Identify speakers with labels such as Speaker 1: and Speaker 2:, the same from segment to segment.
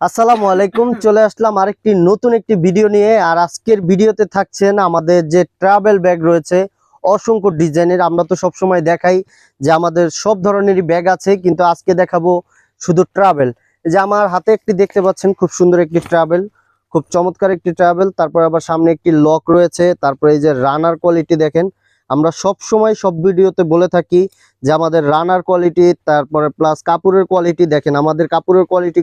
Speaker 1: আসসালামু আলাইকুম চলে আসলাম আরেকটি নতুন একটি ভিডিও নিয়ে। আর আজকের ভিডিওতে থাকছেন আমাদের যে ট্রাভেল ব্যাগ রয়েছে অসংখ্য ডিজাইনের। আমরা তো সব সময় দেখাই যে আমাদের সব ধরনেরই ব্যাগ আছে কিন্তু আজকে দেখাবো শুধু ট্রাভেল যে আমার হাতে একটি দেখতে পাচ্ছেন খুব সুন্দর একটি ট্রাভেল খুব চমৎকার একটি ট্রাভেল তারপর আবার সামনে একটি লক রয়েছে তারপরে এই যে রানার কোয়ালিটি দেখেন। আমরা সব সময় সব ভিডিওতে বলে থাকি যে আমাদের রানার কোয়ালিটি তারপরে প্লাস কাপড়ের কোয়ালিটি দেখেন। আমাদের কাপড়ের কোয়ালিটি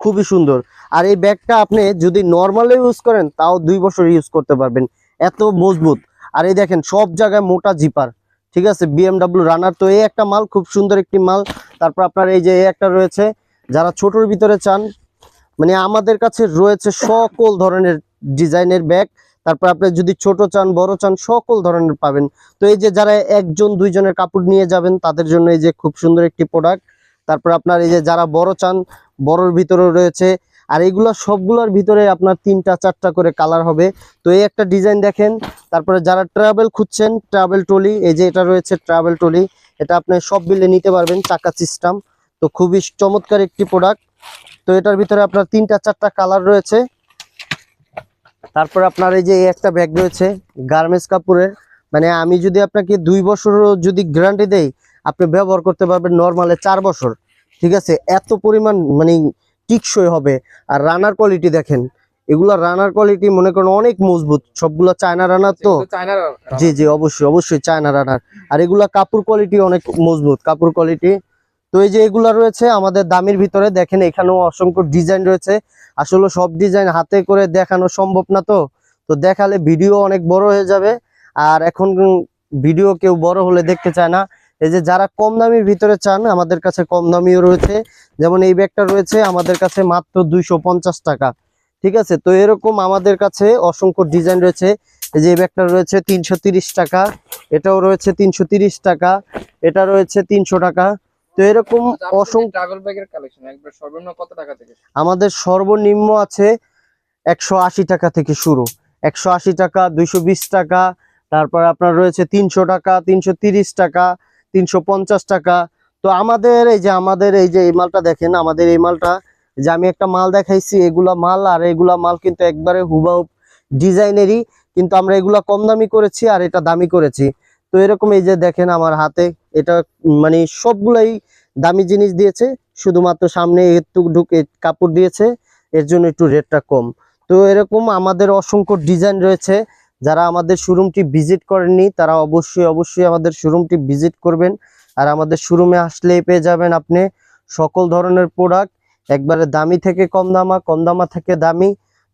Speaker 1: খুবই সুন্দর। আর এই ব্যাগটা আপনি যদি নর্মালি ইউজ করেন, তাও দুই বছর ইউজ করতে পারবেন। এত মজবুত। আর এই দেখেন, সব জায়গায় মোটা জিপার ঠিক আছে? বিএমডাব্লিউ রানার তো এই একটা মাল, খুব সুন্দর একটি মাল। তারপর আপনার এই যে একটা রয়েছে, যারা ছোটর ভিতরে চান মানে আমাদের কাছে রয়েছে সকল ধরনের ডিজাইনের ব্যাগ। তারপর আপনি যদি ছোট চান, বড় চান, সকল ধরনের পাবেন। তো এই যে যারা একজন, দুইজনের কাপড় নিয়ে যাবেন, তাদের জন্য এই যে খুব সুন্দর একটি প্রোডাক্ট তারপর আপনার এই যে যারা বড় চান, বড়র ভিতরে রয়েছে, আর এগুলো সবগুলোর ভিতরে আপনার তিনটা, চারটা করে কালার হবে। তো এই একটা ডিজাইন দেখেন, তারপরে যারা ট্রাভেল খুঁজছেন ট্রাভেল ট্রলি, এই যে এটা রয়েছে ট্রাভেল ট্রলি, এটা আপনি সব বিলে নিতে পারবেন, চাকা সিস্টেম তো খুবই চমৎকার একটি প্রোডাক্ট তো এটার ভিতরে আপনার তিনটা, চারটা কালার রয়েছে। তারপর আপনার এই যে একটা ব্যাগ রয়েছে গার্মেন্টস কাপড়ের। মানে আমি যদি আপনাকে দুই বছর যদি গ্যারান্টি দেই আপনি ব্যবহার করতে পারবেন নর্মালে চার বছর ঠিক আছে? এত পরিমাণ মানে টিকসই হবে। আর রানার কোয়ালিটি দেখেন এগুলো রানার কোয়ালিটি মনে করেন অনেক মজবুত। সবগুলো চায়না রানার তো? জি জি অবশ্যই অবশ্যই চায়না রানার আর এগুলা কাপড় কোয়ালিটি অনেক মজবুত কাপড় কোয়ালিটি তো এই যে এগুলা রয়েছে আমাদের দামের ভিতরে দেখেন এখানেও অসংখ্য ডিজাইন রয়েছে। আসলে সব ডিজাইন হাতে করে দেখানো সম্ভব না তো? তো দেখালে ভিডিও অনেক বড় হয়ে যাবে। আর এখন ভিডিও কেউ বড় হলে দেখতে চায় না। এই যে যারা কম দামির ভিতরে চান আমাদের কাছে কম দামিও রয়েছে। যেমন এই ব্যাগটা রয়েছে আমাদের কাছে মাত্র দুইশো পঞ্চাশ টাকা। ঠিক আছে? তো এরকম আমাদের কাছে অসংখ্য ডিজাইন রয়েছে। এই যে এই ব্যাগটা রয়েছে তিনশো টাকা। এটাও রয়েছে তিনশো টাকা। এটা রয়েছে তিনশো টাকা। তো এরকম অসংখ্য
Speaker 2: টাকা থেকে
Speaker 1: আমাদের সর্বনিম্ন আছে একশো আশি টাকা থেকে শুরু। একশো আশি টাকা দুইশো বিশ টাকা তারপর আপনার রয়েছে তিনশো টাকা তিনশো তিরিশ টাকা তিনশো পঞ্চাশ টাকা। তো আমাদের এই যে, আমাদের এই যে এই মালটা দেখেন, আমাদের এই মালটা যে আমি একটা মাল দেখাইছি, এগুলা মাল আর এগুলা মাল কিন্তু একবারে হুবাহুব ডিজাইনেরই, কিন্তু আমরা এগুলা কম দামি করেছি আর এটা দামি করেছি। তো এরকম এই যে দেখেন আমার হাতে, এটা মানে সবগুলাই দামি জিনিস দিয়েছে, শুধুমাত্র সামনে একটু ঢুকে কাপড় দিয়েছে, এর জন্য একটু রেটটা কম। তো এরকম আমাদের অসংখ্য ডিজাইন রয়েছে যারা আমাদের শোরুমটি ভিজিট করেননি, তারা অবশ্যই অবশ্যই আমাদের শোরুমটি ভিজিট করবেন। আর আমাদের শোরুমে আসলেই পেয়ে যাবেন আপনি সকল ধরনের প্রোডাক্ট একবারে দামি থেকে কম দামা কম দামা থেকে দামি।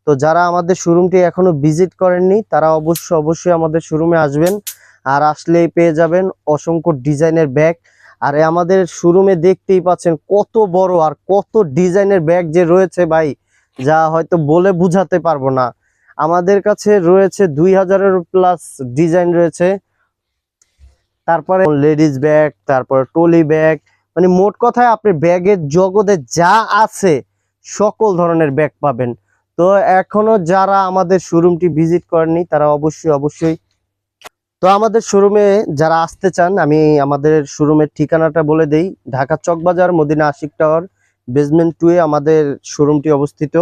Speaker 1: তো যারা আমাদের শোরুমটি এখনও ভিজিট করেননি, তারা অবশ্যই অবশ্যই আমাদের শোরুমে আসবেন। আর আসলেই পেয়ে যাবেন অসংখ্য ডিজাইনের ব্যাগ আর আমাদের শোরুমে দেখতেই পাচ্ছেন কত বড় আর কত ডিজাইনের ব্যাগ যে রয়েছে ভাই, যা হয়তো বলে বুঝাতে পারব না। আমাদের কাছে রয়েছে দুই হাজারের প্লাস ডিজাইন রয়েছে। তারপরে লেডিস ব্যাগ তারপরে টলি ব্যাগ মানে মোট কথায় আপনি ব্যাগের জগতে যা আছে সকল ধরনের ব্যাগ পাবেন। তো এখনও যারা আমাদের শোরুমটি ভিজিট করেননি, তারা অবশ্যই অবশ্যই। তো আমাদের শোরুমে যারা আসতে চান, আমি আমাদের শোরুমের ঠিকানাটা বলে দেই। ঢাকা চকবাজার, মদিনা আশিক টাওয়ার বেসমেন্ট টুয়ে আমাদের শোরুমটি অবস্থিত।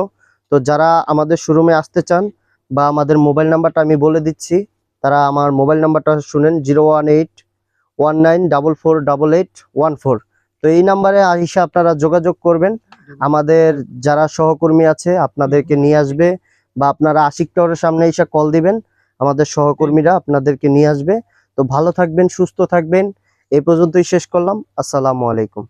Speaker 1: তো যারা আমাদের শোরুমে আসতে চান বা আমাদের মোবাইল নাম্বারটা আমি বলে দিচ্ছি। তারা আমার মোবাইল নাম্বারটা শুনেন, zero one eight one nine double four double eight one four. তো এই নাম্বারে এসে আপনারা যোগাযোগ করবেন। আমাদের যারা সহকর্মী আছে, আপনাদেরকে নিয়ে আসবে বা আপনারা আশিক টাওয়ারের সামনে এসে কল দিবেন, আমাদের সহকর্মীরা আপনাদেরকে নিয়ে আসবে। তো ভালো থাকবেন, সুস্থ থাকবেন। এই পর্যন্তই শেষ করলাম। আসসালামু আলাইকুম।